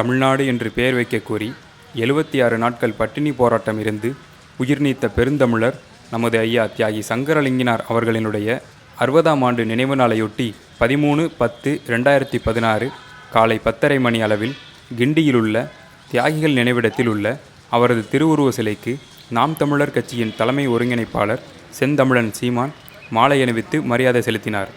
தமிழ்நாடு என்று பெயர் வைக்கக் கோரி எழுபத்தி ஆறு நாட்கள் பட்டினி போராட்டம் இருந்து உயிர் நீத்த பெருந்தமிழர் நமது ஐயா தியாகி சங்கரலிங்கினார் அவர்களினுடைய அறுபதாம் ஆண்டு நினைவு நாளையொட்டி பதிமூணு பத்து ரெண்டாயிரத்தி பதினாறு காலை பத்தரை மணி அளவில் கிண்டியிலுள்ள தியாகிகள் நினைவிடத்தில் உள்ள அவரது திருவுருவ சிலைக்கு நாம் தமிழர் கட்சியின் தலைமை ஒருங்கிணைப்பாளர் செந்தமிழன் சீமான் மாலை அணிவித்து மரியாதை செலுத்தினார்.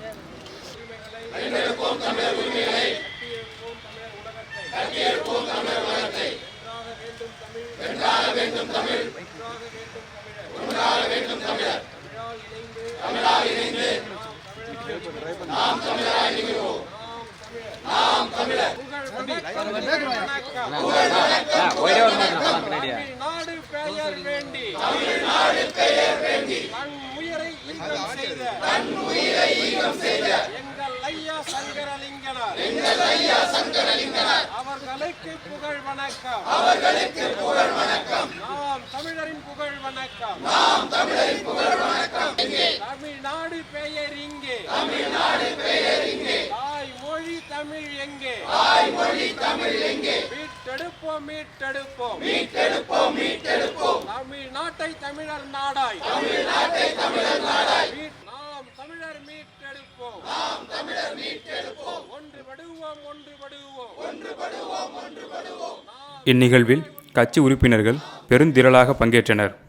தமிழ்நாடு பெயர் வேண்டி தமிழ்நாடு பெயர் வேண்டி தன் உயிரை ஈகம் செய்த தன் உயிரை ஈகம் செய்த எங்கள் ஐயா சங்கரலிங்கனார். எங்கள் ஐயா சங்கரலிங்கனார் அவர்களுக்கு புகழ் வணக்கம். அவர்களுக்கு புகழ் வணக்கம் நாம் தமிழரின் புகழ் வணக்கம் நாம் தமிழை புகழ் வணக்கம் தமிழ்நாடு பெயர் இங்கே. தமிழ்நாடு பெயர் இங்கே தாய் மொழி தமிழ் எங்கே. தாய் மொழி தமிழ் எங்கே மீட்டெடுப்போம் மீட்டெடுப்போம். மீட்டெடுப்போம் மீட்டெடுப்போம் தமிழ்நாட்டை தமிழர் நாடாய். தமிழ்நாட்டை தமிழர் நாடாய் நாம் தமிழர் மீட்டெடுப்போம். நாம் தமிழர் மீட்டெடுப்போம் ஒன்றுபடுவோம் ஒன்றுபடுவோம் ஒன்றுபடுவோம் ஒன்றுபடுவோம் இந்நிகழ்வில் கட்சி உறுப்பினர்கள் பெருந்திரளாக பங்கேற்றனர்.